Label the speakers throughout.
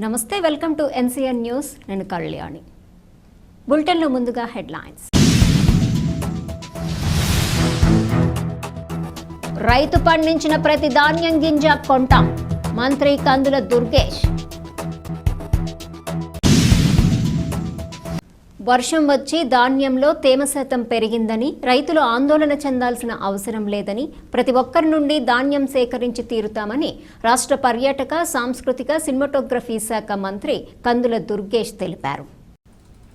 Speaker 1: నమస్తే welcome to NCN news. నేను కళ్యాణి. బులెటిన్లో ముందుగా హెడ్లైన్స్. రైతు పండించిన ప్రతి ధాన్యం గింజ కొంటాం. మంత్రి కందుల దుర్గేష్. వర్షం వచ్చి ధాన్యంలో తేమ శాతం పెరిగిందని రైతులు ఆందోళన చెందాల్సిన అవసరం లేదని ప్రతి ఒక్కరి నుండి ధాన్యం సేకరించి తీరుతామని రాష్ట్ర పర్యాటక సాంస్కృతిక సినిమాటోగ్రఫీ శాఖ మంత్రి కందుల దుర్గేష్ తెలిపారు.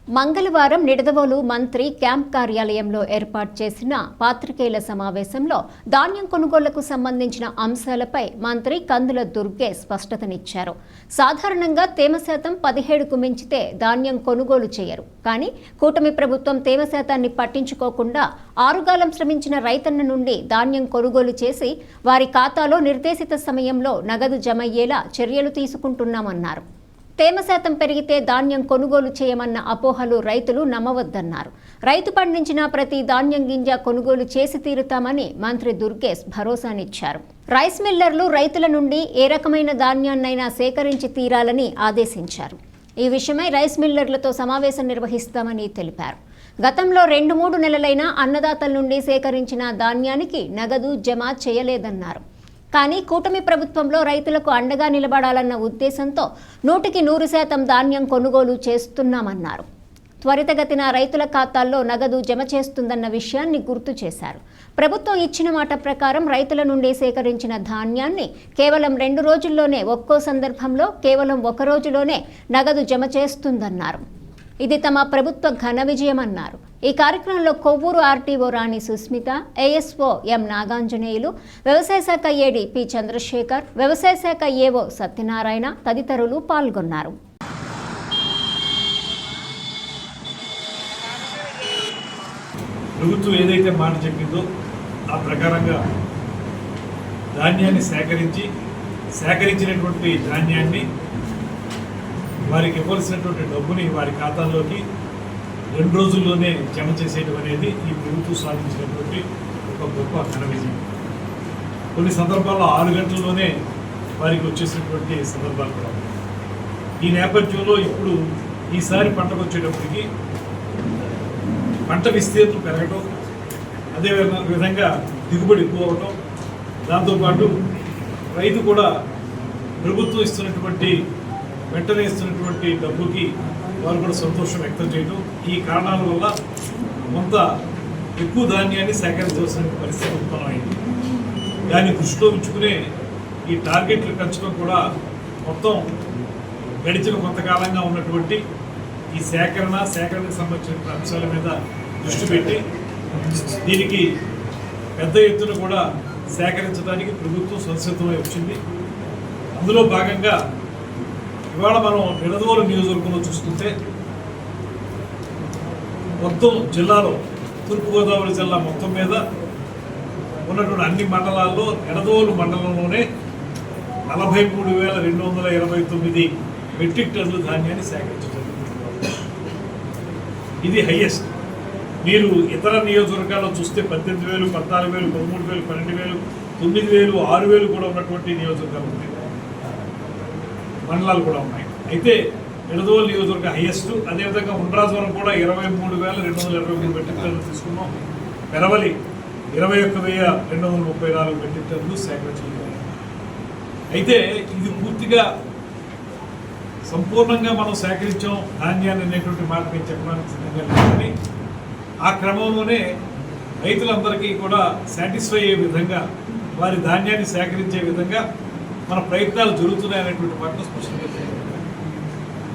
Speaker 1: మంగళవారం నిడదవోలు మంత్రి క్యాంప్ కార్యాలయంలో ఏర్పాటు చేసిన పాత్రికేయుల సమావేశంలో ధాన్యం కొనుగోళ్ళకు సంబంధించిన అంశాలపై మంత్రి కందుల దుర్గే స్పష్టతనిచ్చారు. సాధారణంగా తేమ శాతం పదిహేడుకు మించితే ధాన్యం కొనుగోలు చేయరు. కానీ కూటమి ప్రభుత్వం తేమ శాతాన్ని పట్టించుకోకుండా ఆరుగాలం శ్రమించిన రైతన్న నుండి ధాన్యం కొనుగోలు చేసి వారి ఖాతాలో నిర్దేశిత సమయంలో నగదు జమయ్యేలా చర్యలు తీసుకుంటున్నామన్నారు. తేమ శాతం పెరిగితే ధాన్యం కొనుగోలు చేయమన్న అపోహలు రైతులు నమ్మవద్దన్నారు. రైతు పండించిన ప్రతి ధాన్యం గింజ కొనుగోలు చేసి తీరుతామని మంత్రి దుర్గేష్ భరోసానిచ్చారు. రైస్ మిల్లర్లు రైతుల నుండి ఏ రకమైన ధాన్యాన్నైనా సేకరించి తీరాలని ఆదేశించారు. ఈ విషయమై రైస్ మిల్లర్లతో సమావేశం నిర్వహిస్తామని తెలిపారు. గతంలో రెండు మూడు నెలలైనా అన్నదాతల నుండి సేకరించిన ధాన్యానికి నగదు జమ చేయలేదన్నారు. కానీ కూటమి ప్రభుత్వంలో రైతులకు అండగా నిలబడాలన్న ఉద్దేశంతో నూటికి నూరు శాతం ధాన్యం కొనుగోలు చేస్తున్నామన్నారు. త్వరితగతిన రైతుల ఖాతాల్లో నగదు జమ చేస్తుందన్న విషయాన్ని గుర్తు చేశారు. ప్రభుత్వం ఇచ్చిన మాట ప్రకారం రైతుల నుండి సేకరించిన ధాన్యాన్ని కేవలం రెండు రోజుల్లోనే ఒక్కో సందర్భంలో కేవలం ఒక రోజులోనే నగదు జమ చేస్తుందన్నారు. ఇది తమ ప్రభుత్వ ఘన విజయమన్నారు. ఈ కార్యక్రమంలో Kovvur RTO Rani Susmitha ASO M Naganjaneyulu వ్యవసాయ శాఖ ఏడి పి చంద్రశేఖర్ వ్యవసాయ శాఖ ఏఓ సత్యనారాయణ తదితరులు పాల్గొన్నారు.
Speaker 2: ప్రభుత్వం ఏదైతే మాట చెప్పిందో ఆ ప్రకారంగా ధాన్యాన్ని సేకరించి సేకరించినటువంటి ధాన్యాన్ని వారికి ఇవ్వాల్సినటువంటి డబ్బుని వారి ఖాతాల్లోకి రెండు రోజుల్లోనే జమ చేసేయడం అనేది ఈ ప్రభుత్వం సాధించినటువంటి ఒక గొప్ప ఘన విజయం. కొన్ని సందర్భాల్లో ఆరు గంటల్లోనే వారికి వచ్చేసినటువంటి సందర్భాలు కూడా ఈ నేపథ్యంలో ఇప్పుడు ఈసారి పంటకు వచ్చేటప్పటికి పంట విస్తీర్ణం పెరగటం అదే విధంగా దిగుబడి ఎక్కువ అవటం దాంతోపాటు రైతు కూడా ప్రభుత్వం ఇస్తున్నటువంటి వెంటనే ఇస్తున్నటువంటి డబ్బుకి వారు కూడా సంతోషం వ్యక్తం చేయడం ఈ కారణాల వల్ల కొంత ఎక్కువ ధాన్యాన్ని సేకరించవలసిన పరిస్థితి ఉత్పన్నమైంది. దాన్ని దృష్టిలో ఉంచుకునే ఈ టార్గెట్లు పెంచడం కూడా మొత్తం గడిచిన కొంతకాలంగా ఉన్నటువంటి ఈ సేకరణ సేకరణకు సంబంధించిన అంశాల మీద దృష్టి పెట్టి దీనికి పెద్ద ఎత్తున కూడా సేకరించడానికి ప్రభుత్వం సంసిద్ధమై వచ్చింది. అందులో భాగంగా ఇవాళ మనం నిడదవోలు నియోజకవర్గంలో చూసుకుంటే మొత్తం జిల్లాలో తూర్పుగోదావరి జిల్లా మొత్తం మీద ఉన్నటువంటి అన్ని మండలాల్లో నిడదవోలు మండలంలోనే నలభై మూడు వేల రెండు వందల ఇరవై తొమ్మిది మెట్రిక్ టన్నుల ధాన్యాన్ని సేకరించడం ఇది హైయెస్ట్. మీరు ఇతర నియోజకవర్గాల్లో చూస్తే పద్దెనిమిది వేలు పద్నాలుగు వేలు పదమూడు వేలు పన్నెండు వేలు తొమ్మిది వేలు ఆరు వేలు కూడా ఉన్నటువంటి నియోజకవర్గాలు ఉన్నాయి. మండలాలు కూడా ఉన్నాయి. అయితే నిడదవోలు నియోజకవర్గం హైయెస్ట్ అదేవిధంగా ఉండ్రాజవరం కూడా ఇరవై మూడు వేల రెండు వందల ఇరవై మూడు మెట్రిక్ టన్నులు తీసుకున్నాం. పెరవలి ఇరవై ఒక్క వెయ్యి రెండు వందల ముప్పై నాలుగు మెట్రిక్ టన్నులు సేకరించడం అయితే ఇది పూర్తిగా సంపూర్ణంగా మనం సేకరించాం. ధాన్యాన్ని అనేటువంటి మాట నేను చెప్పడానికి సిద్ధంగా లేదని ఆ క్రమంలోనే రైతులందరికీ కూడా సాటిస్ఫై అయ్యే విధంగా వారి ధాన్యాన్ని సేకరించే విధంగా మన ప్రయత్నాలు జరుగుతున్నాయి అనేటువంటి మాట స్పష్టంగా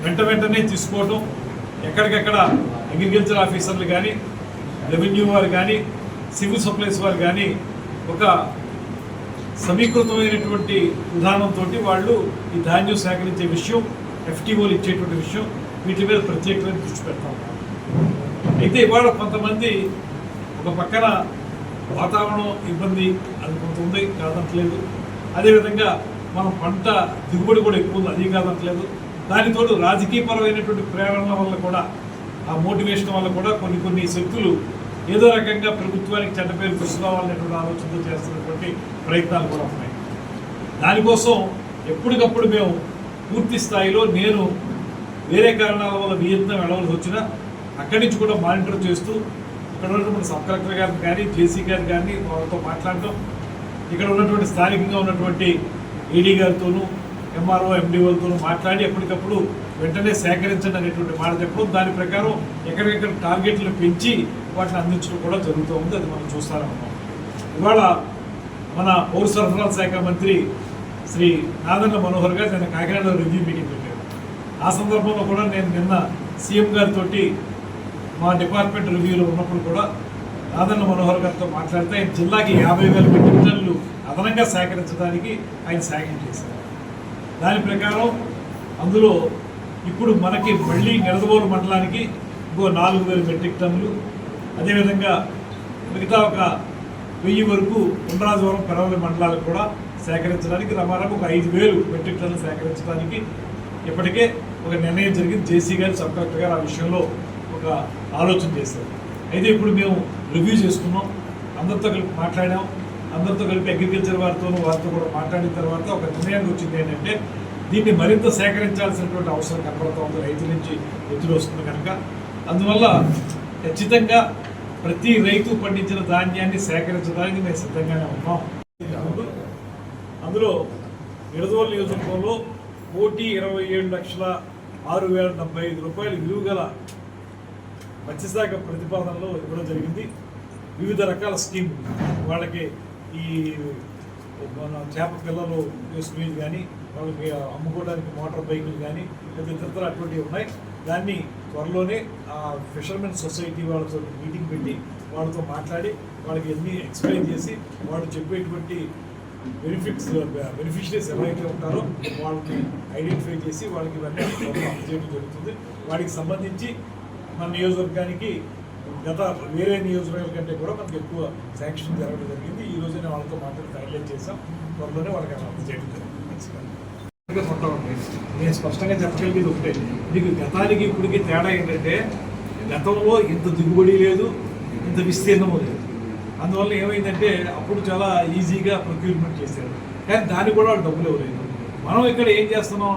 Speaker 2: వెంట వెంటనే తీసుకోవటం ఎక్కడికెక్కడ అగ్రికల్చర్ ఆఫీసర్లు కానీ రెవెన్యూ వారు కానీ సివిల్ సప్లైస్ వారు కానీ ఒక సమీకృతమైనటువంటి విధానంతో వాళ్ళు ఈ ధాన్యం సేకరించే విషయం ఎఫ్టీఓలు ఇచ్చేటువంటి విషయం వీటి మీద ప్రత్యేకమైన దృష్టి పెడతాం. అయితే ఇవాళ కొంతమంది ఒక పక్కన వాతావరణం ఇబ్బంది అది కొంత ఉంది కాదంటలేదు. అదేవిధంగా మనం పంట దిగుబడి కూడా ఎక్కువ ఉంది అది కాదంటలేదు దానితోడు రాజకీయపరమైనటువంటి ప్రేరణల వల్ల కూడా ఆ మోటివేషన్ వల్ల కూడా కొన్ని కొన్ని శక్తులు ఏదో రకంగా ప్రభుత్వానికి చెడ్డ పేరు తీసుకురావాలనేటువంటి ఆలోచనతో చేస్తున్నటువంటి ప్రయత్నాలు కూడా ఉన్నాయి. దానికోసం ఎప్పటికప్పుడు మేము పూర్తి స్థాయిలో నేను వేరే కారణాల వల్ల వియత్నం వెళ్ళవలసి వచ్చినా అక్కడి నుంచి కూడా మానిటర్ చేస్తూ ఇక్కడ ఉన్నటువంటి సబ్ కలెక్టర్ గారిని కానీ జేసీ గారిని కానీ వాళ్ళతో మాట్లాడటం ఇక్కడ ఉన్నటువంటి స్థానికంగా ఉన్నటువంటి ఈడీ గారితోనూ ఎంఆర్ఓ ఎండిఓలతోనూ మాట్లాడి ఎప్పటికప్పుడు వెంటనే సేకరించండి అనేటువంటి మాట చెప్పడం దాని ప్రకారం ఎక్కడికెక్కడ టార్గెట్లు పెంచి వాటిని అందించడం కూడా జరుగుతూ ఉంది. అది మనం చూస్తారన్నాం ఇవాళ మన పౌర సరఫరాల శాఖ మంత్రి శ్రీ నాదన్న మనోహర్ గారు నేను కాకినాడలో రివ్యూ మీటింగ్ పెట్టాను ఆ సందర్భంలో కూడా నేను నిన్న సీఎం గారితో మా డిపార్ట్మెంట్ రివ్యూలో ఉన్నప్పుడు కూడా నాదన్న మనోహర్ గారితో మాట్లాడితే ఆయన జిల్లాకి యాభై వేల మెట్రిక్ టన్నులు అదనంగా సేకరించడానికి ఆయన సాయం చేశారు. దాని ప్రకారం అందులో ఇప్పుడు మనకి మళ్ళీ నిడదవోలు మండలానికి ఇంకో నాలుగు వేల మెట్రిక్ టన్నులు అదేవిధంగా మిగతా ఒక వెయ్యి వరకు ఉండ్రాజవరం పెరవలి మండలాలకు కూడా సేకరించడానికి రమారపు ఒక ఐదు వేలు మెట్రిక్ టన్నులు సేకరించడానికి ఇప్పటికే ఒక నిర్ణయం జరిగింది. జేసీ గారు సబ్ కలెక్టర్ గారు ఆ విషయంలో ఒక ఆలోచన చేశారు. అయితే ఇప్పుడు మేము రివ్యూ చేసుకున్నాం. అందరితో కలిపి మాట్లాడాం. అందరితో కలిపి అగ్రికల్చర్ వారితోనూ వారితో కూడా మాట్లాడిన తర్వాత ఒక నిర్ణయానికి వచ్చింది ఏంటంటే దీన్ని మరింత సేకరించాల్సినటువంటి అవసరం కనబడుతూ ఉంది రైతుల నుంచి ఒత్తిడి వస్తుంది కనుక. అందువల్ల ఖచ్చితంగా ప్రతి రైతు పండించిన ధాన్యాన్ని సేకరించడానికి మేము సిద్ధంగానే ఉన్నాం. అందులో నిడదవోలు నియోజకవర్గంలో కోటి ఇరవై ఏడు లక్షల ఆరు వేల డెబ్బై ఐదు రూపాయలు విలువ గల మత్స్యశాఖ ప్రతిపాదనలో ఇవ్వడం జరిగింది. వివిధ రకాల స్కీమ్ వాళ్ళకి ఈ మన చేప పిల్లలు వేసుకునేది కానీ వాళ్ళకి అమ్ముకోవడానికి మోటార్ బైకులు కానీ లేదా ఇతర అటువంటివి ఉన్నాయి. దాన్ని త్వరలోనే ఆ ఫిషర్మెన్ సొసైటీ వాళ్ళతో మీటింగ్ పెట్టి వాళ్ళతో మాట్లాడి వాళ్ళకి అన్ని ఎక్స్ప్లెయిన్ చేసి వాళ్ళు చెప్పేటువంటి బెనిఫిట్స్ బెనిఫిషరీస్ ఎవరైతే ఉంటారో వాళ్ళని ఐడెంటిఫై చేసి వాళ్ళకి ఇవన్నీ చేయడం జరుగుతుంది. వాటికి సంబంధించి మన నియోజకవర్గానికి గత వేరే నియోజకవర్గాల కంటే కూడా మనకి ఎక్కువ శాంక్షన్ జరగడం జరిగింది. ఈ రోజు నేను వాళ్ళతో మాట్లాడి ఫైనలైజ్ చేసాం త్వరలోనే వాళ్ళకి అందజేయడం జరిగింది నేను స్పష్టంగా చెప్పగలిగేది ఒకటే. మీకు గతానికి ఇప్పటికి తేడా ఏంటంటే గతంలో ఇంత దిగుబడి లేదు ఇంత విస్తీర్ణము లేదు. అందువల్ల ఏమైందంటే అప్పుడు చాలా ఈజీగా ప్రొక్యూర్మెంట్ చేశారు. కానీ దానికి కూడా వాళ్ళు డబ్బులు ఇవ్వలేదు. మనం ఇక్కడ ఏం చేస్తున్నాం?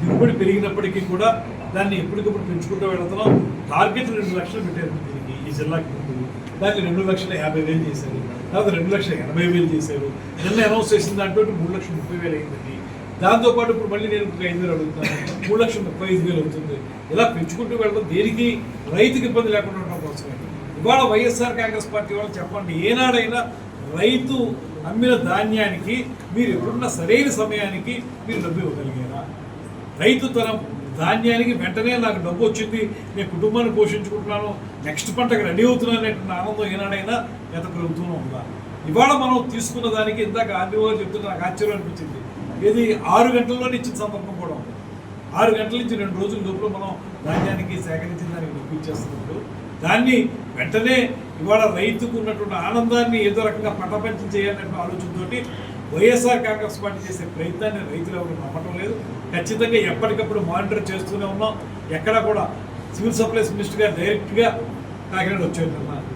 Speaker 2: దిగుబడి పెరిగినప్పటికీ కూడా దాన్ని ఎప్పటికప్పుడు పెంచుకుంటూ వెళుతున్నాం. టార్గెట్ రెండు లక్షలు పెట్టారు దీనికి ఈ జిల్లాకి ముందు. దాన్ని రెండు లక్షల యాభై వేలు చేశారు. తర్వాత రెండు లక్షల ఎనభై వేలు చేశారు. నిన్న అనౌన్స్ చేసిన దాంట్లో మూడు లక్షల ముప్పై వేలు అయిందండి. దాంతోపాటు ఇప్పుడు మళ్ళీ నేను ఒక ఐదు వేలు అడుగుతాను మూడు లక్షల ముప్పై ఐదు వేలు అవుతుంది. ఇలా పెంచుకుంటూ వెళ్ళడం దేనికి? రైతుకి ఇబ్బంది లేకుండా ఉండడం కోసమే. ఇవాళ వైఎస్ఆర్ కాంగ్రెస్ పార్టీ వాళ్ళు చెప్పండి ఏనాడైనా రైతు అమ్మిన ధాన్యానికి మీరు ఎప్పుడున్న సరైన సమయానికి మీరు డబ్బు ఇవ్వగలిగారా? రైతు తన ధాన్యానికి వెంటనే నాకు డబ్బు వచ్చింది నేను కుటుంబాన్ని పోషించుకుంటున్నాను నెక్స్ట్ పంటకు రెడీ అవుతున్నాను అనేటువంటి ఆనందం ఏనాడైనా గత ప్రభుత్వంలో ఉందా? ఇవాళ మనం తీసుకున్న దానికి ఇందాక ఆర్డీఓ చెప్తున్న నాకు ఆశ్చర్యం అనిపించింది. ఇది ఆరు గంటల్లోనే ఇచ్చిన సందర్భం కూడా ఉంది. ఆరు గంటల నుంచి రెండు రోజుల లోపల మనం ధాన్యానికి సేకరించిన దానికి డబ్బు ఇచ్చేస్తున్నప్పుడు దాన్ని వెంటనే ఇవాళ రైతుకు ఉన్నటువంటి ఆనందాన్ని ఏదో రకంగా పట్టపంచం చేయాలనే ఆలోచనతోటి వైఎస్ఆర్ కాంగ్రెస్ పార్టీ చేసే ప్రయత్నాన్ని రైతులు ఎవరు నమ్మటం లేదు. ఖచ్చితంగా ఎప్పటికప్పుడు మానిటర్ చేస్తూనే ఉన్నాం. ఎక్కడ కూడా సివిల్ సప్లైస్ మినిస్టర్ గారు డైరెక్ట్గా కాకినాడ వచ్చారు.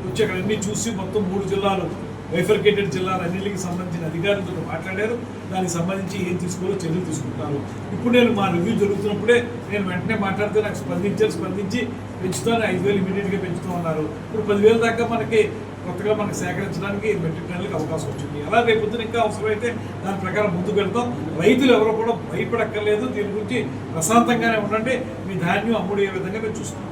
Speaker 2: వచ్చి అక్కడ అన్నీ చూసి మొత్తం మూడు జిల్లాలు వైఫర్కేటెడ్ జిల్లాలు అన్నింటికి సంబంధించిన అధికారులతో మాట్లాడారు. దానికి సంబంధించి ఏం తీసుకోవాలో చర్యలు తీసుకుంటారు. ఇప్పుడు నేను మా రివ్యూ జరుగుతున్నప్పుడే నేను వెంటనే మాట్లాడితే నాకు స్పందించారు. స్పందించి పెంచుతాను. ఐదు వేలు ఇమీడియట్గా పెంచుతూ ఉన్నారు ఇప్పుడు పదివేల దాకా మనకి కొత్తగా మనకు సేకరించడానికి మెట్రిక్ టన్నులకు అవకాశం వచ్చింది. అలా పొద్దున ఇంకా అవసరమైతే దాని ప్రకారం ముందుకు వెళ్తాం. రైతులు ఎవరు కూడా భయపడక్కర్లేదు. దీని గురించి ప్రశాంతంగానే ఉండండి. మీ ధాన్యం అమ్ముడు ఏ విధంగా మేము చూస్తాం